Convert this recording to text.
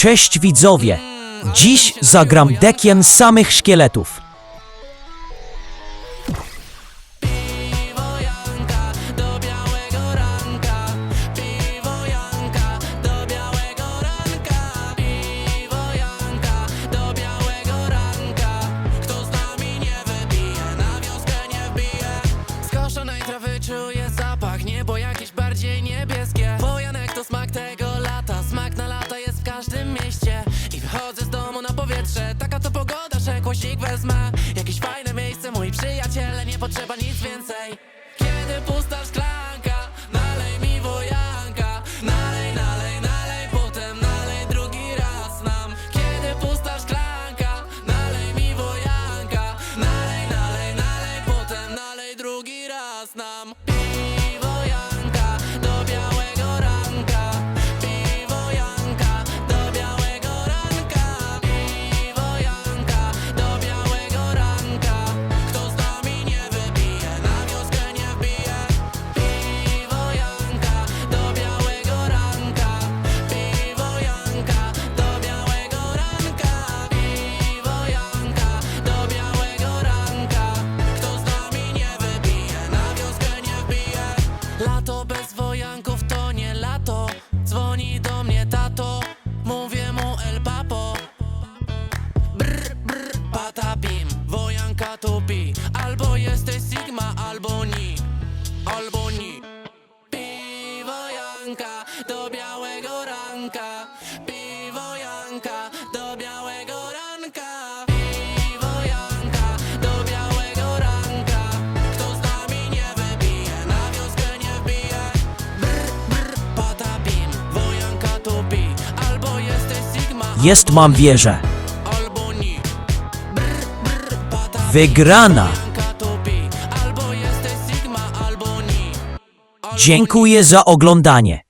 Cześć widzowie! Dziś zagram dekiem samych szkieletów. Czuję zapach Niebo jakieś bardziej niebieskie Wojanek to głośnik wezmę. Jakieś fajne miejsce, moi przyjaciele Nie potrzeba nic więcej. Kiedy pusta szklanka Nalej mi wojanka. Nalej, nalej, nalej Potem nalej drugi raz nam. Kiedy pusta szklanka Nalej mi wojanka. Nalej, nalej, nalej Potem nalej drugi raz nam białego ranka Piwo Janka do białego ranka. Piwo Janka do białego ranka. Kto z nami nie wypije, na wioskę nie wbije. Brr, brr, patapim Wojanka to pi Albo jesteś Sigma, Jest mam wieżę. albo ni. Brr, brr, patapim Wygrana! Wojanka to pi Albo jesteś Sigma, albo ni. Dziękuję za oglądanie.